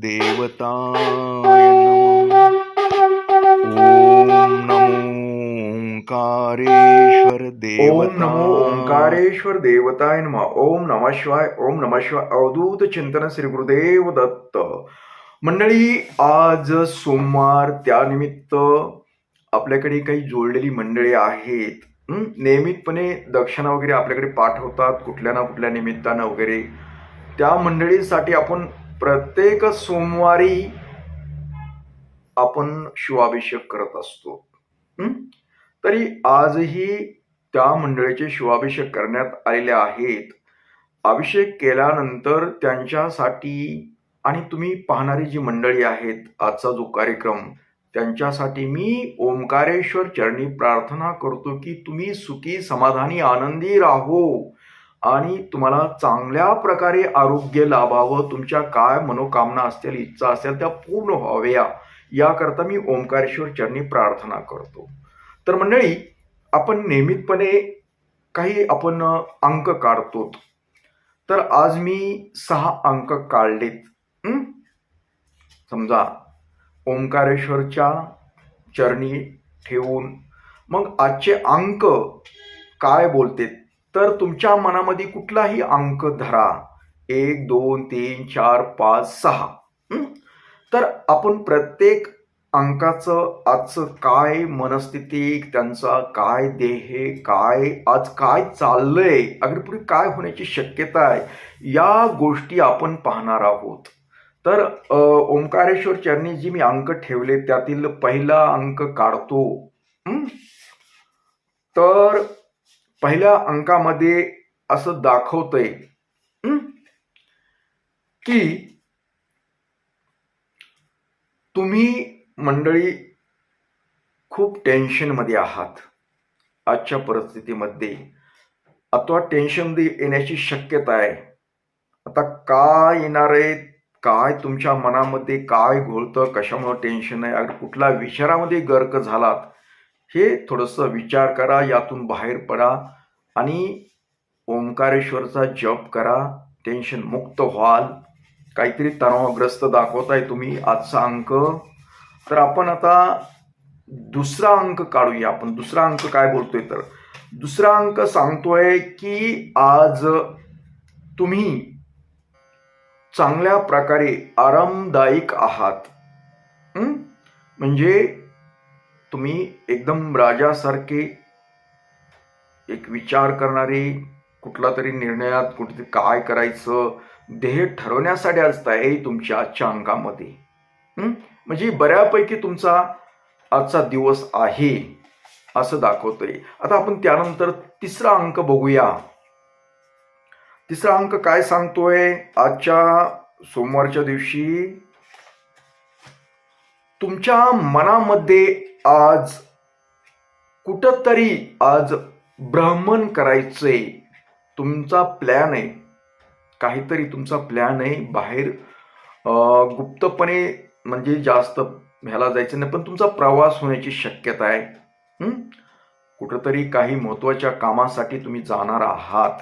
देवताय नमः। ॐ नमो ओंकारेश्वर ओम देवता नमो ओंकारेश्वर देवताय नम। ओम नम शिवाय ओम नम शिवाय अवधूत चिंतन श्री गुरुदेव दत्त। मंडळी आज सोमवार त्यानिमित्त आपल्याकडे काही जोडलेली मंडळी आहेत? नियमितपणे दक्षिणा वगैरे आपल्याकडे पाठवतात कुठल्या ना कुठल्या निमित्तानं वगैरे. त्या मंडळीसाठी आपण प्रत्येक सोमवारी आपण शिवाभिषेक करत असतो. तरी आजही त्या मंडळीचे शिवाभिषेक करण्यात आलेले आहेत. अभिषेक केल्यानंतर त्यांच्यासाठी आणि तुम्ही पाहणारी जी मंडळी आहेत आजचा जो कार्यक्रम त्यांच्यासाठी मी ओंकारेश्वर चरणी प्रार्थना करतो की तुम्ही सुखी समाधानी आनंदी राहो. आणि तुम्हाला चांगल्या प्रकारे आरोग्य लाभावं तुमच्या काय मनोकामना असतील इच्छा असेल त्या पूर्ण व्हाव्या. याकरता मी ओंकारेश्वर चरणी प्रार्थना करतो. तर मंडळी आपण नियमितपणे काही आपण अंक काढतो तर आज मी सहा अंक काढलेत. समजा ओंकारेश्वरच्या चरणी ठेवून मग आजचे अंक काय बोलतेत? तर तुमच्या मनामध्ये कुठलाही अंक धरा. एक दोन तीन चार पाच सहा. तर आपण प्रत्येक अंकाचं आजचं काय मनस्थिती त्यांचा काय देह काय आज काय चाललंय अगदी पुढे काय होण्याची शक्यता आहे या गोष्टी आपण पाहणार आहोत. तर ओंकारेश्वर चरणी जी मी अंक ठेवले त्यातील पहिला अंक काढतो. तर पहिल्या अंकामध्ये असं दाखवतंय की तुम्ही मंडळी खूप टेन्शनमध्ये आहात. आजच्या परिस्थितीमध्ये अथवा टेन्शनमध्ये येण्याची शक्यता आहे. आता काय येणार आहे काय तुमच्या मनामध्ये काय घोळतं कशामुळं टेन्शन आहे अगर कुठल्या विचारामध्ये गर्क झालात हे थोडंसं विचार करा यातून बाहेर पडा. आणि ओंकारेश्वरचा जप करा टेन्शन मुक्त व्हाल. काहीतरी तणावग्रस्त दाखवताय तुम्ही आजचा अंक. तर आपण आता दुसरा अंक काढूया. आपण दुसरा अंक काय बोलतोय तर? दुसरा अंक सांगतोय की आज तुम्ही चांगल्या प्रकारे आरामदायिक आहात. म्हणजे तुम्ही एकदम राजासारखे एक विचार करणारी कुठला तरी निर्णयात कुठे काय करायचं ध्येय ठरवण्यासाठी असताय तुमच्या आजच्या अंकामध्ये म्हणजे बऱ्यापैकी तुमचा आजचा दिवस आहे असं दाखवतोय. आता आपण त्यानंतर तिसरा अंक बघूया. तिसरा अंक काय सांगतोय? आजच्या सोमवारच्या दिवशी तुमच्या मनामध्ये आज कुठंतरी आज ब्राह्मण करायचंय तुमचा प्लॅन आहे. काहीतरी तुमचा प्लॅन आहे. बाहेर गुप्तपणे म्हणजे जास्त ह्याला जायचं नाही पण तुमचा प्रवास होण्याची शक्यता आहे. कुठंतरी काही महत्त्वाच्या कामासाठी तुम्ही जाणार आहात.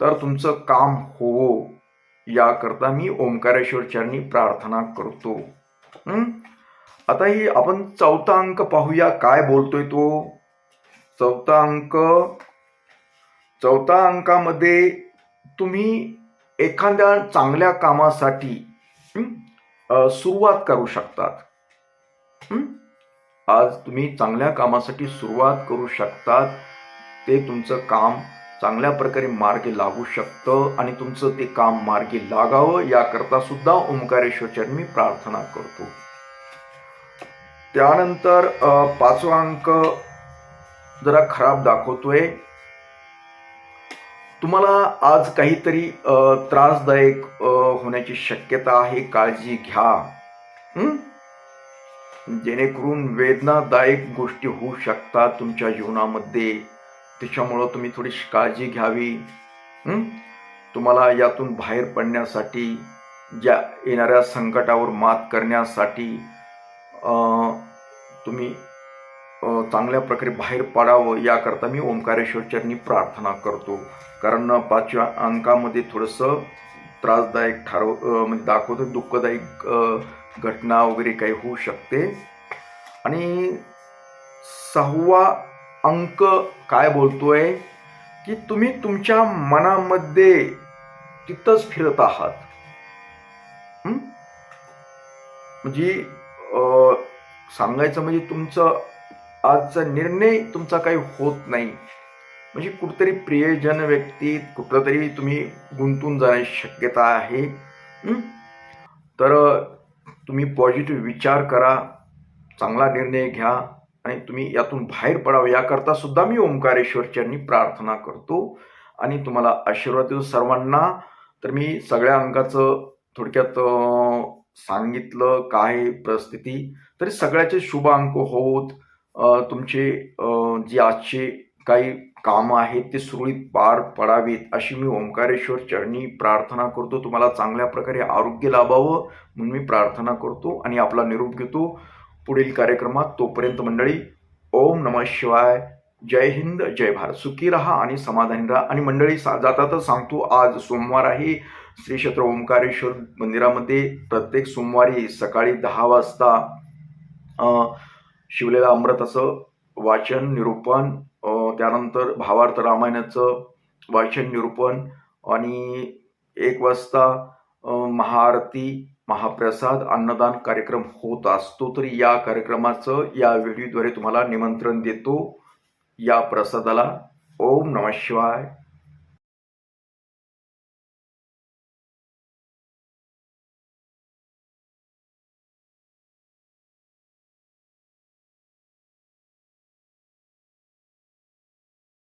तर तुमचं काम हो. याकरता मी ओंकारेश्वर चरणी प्रार्थना करतो. आता ही आपण चौथा अंक पाहूया. काय बोलतोय तो? चौथा अंक चौथा अंकामध्ये तुम्ही एखाद्या चांगल्या कामासाठी सुरुवात करू शकतात. आज तुम्ही चांगल्या कामासाठी सुरुवात करू शकतात. ते तुमचं काम चांगल्या प्रकारे मार्गी लागू शकतं आणि तुमचं ते काम मार्गी लागावं याकरता सुद्धा ओंकारेश्वरच्या मी प्रार्थना करतो. त्यानंतर पाचवा अंक जरा खराब दाखवतोय. तुम्हाला आज काहीतरी त्रासदायक होण्याची शक्यता आहे काळजी घ्या. जेणेकरून वेदनादायक गोष्टी होऊ शकतात तुमच्या जीवनामध्ये. त्याच्यामुळं तुम्ही थोडीशी काळजी घ्यावी. तुम्हाला यातून बाहेर पडण्यासाठी ज्या येणाऱ्या संकटावर मात करण्यासाठी तुम्ही चांगल्या प्रकारे बाहेर पडावं याकरता मी ओंकारेश्वर प्रार्थना करतो. कारण पाचव्या अंकामध्ये थोडंसं त्रासदायक ठरव म्हणजे दाखवतो दुःखदायक घटना वगैरे काही होऊ शकते. आणि सहावा अंक काय बोलतोय? की तुम्ही तुमच्या मनामध्ये तिथंच फिरत आहात. म्हणजे सांगायचं म्हणजे तुमचं आजचा निर्णय तुमचा काही होत नाही. म्हणजे कुठतरी प्रियजन व्यक्तीत कुठलं तरी तुम्ही गुंतून जाण्याची शक्यता आहे. तर तुम्ही पॉझिटिव्ह विचार करा चांगला निर्णय घ्या आणि तुम्ही यातून बाहेर पडावं. याकरता सुद्धा मी ओंकारेश्वरच्यांनी प्रार्थना करतो आणि तुम्हाला आशीर्वाद देतो सर्वांना. तर मी सगळ्या अंकाचं थोडक्यात सांगितलं काय परिस्थिती. तरी सगळ्याचे शुभ अंक होत तुमचे जी आजची काही कामं आहेत ते सुरळीत पार पडावीत अशी मी ओंकारेश्वर चरणी प्रार्थना करतो. तुम्हाला चांगल्या प्रकारे आरोग्य लाभावं म्हणून मी प्रार्थना करतो आणि आपला निरोप घेतो. पुढील कार्यक्रमात तोपर्यंत मंडळी ओम नम शिवाय. जय हिंद जय भारत. सुखी राहा आणि समाधानी राहा. आणि मंडळी सा- जातातच सांगतो आज सोमवार आहे. श्री क्षेत्र ओंकारेश्वर मंदिरामध्ये प्रत्येक सोमवारी सकाळी दहा वाजता अं, शिवलेला अमृत असं वाचन निरूपण त्यानंतर भावार्थ रामायणाचं वाचन निरूपण आणि एक वाजता महाआरती महाप्रसाद अन्नदान कार्यक्रम होत असतो. तर या कार्यक्रमाचं या व्हिडिओद्वारे तुम्हाला निमंत्रण देतो. या प्रसादाला ओम नम शिवाय.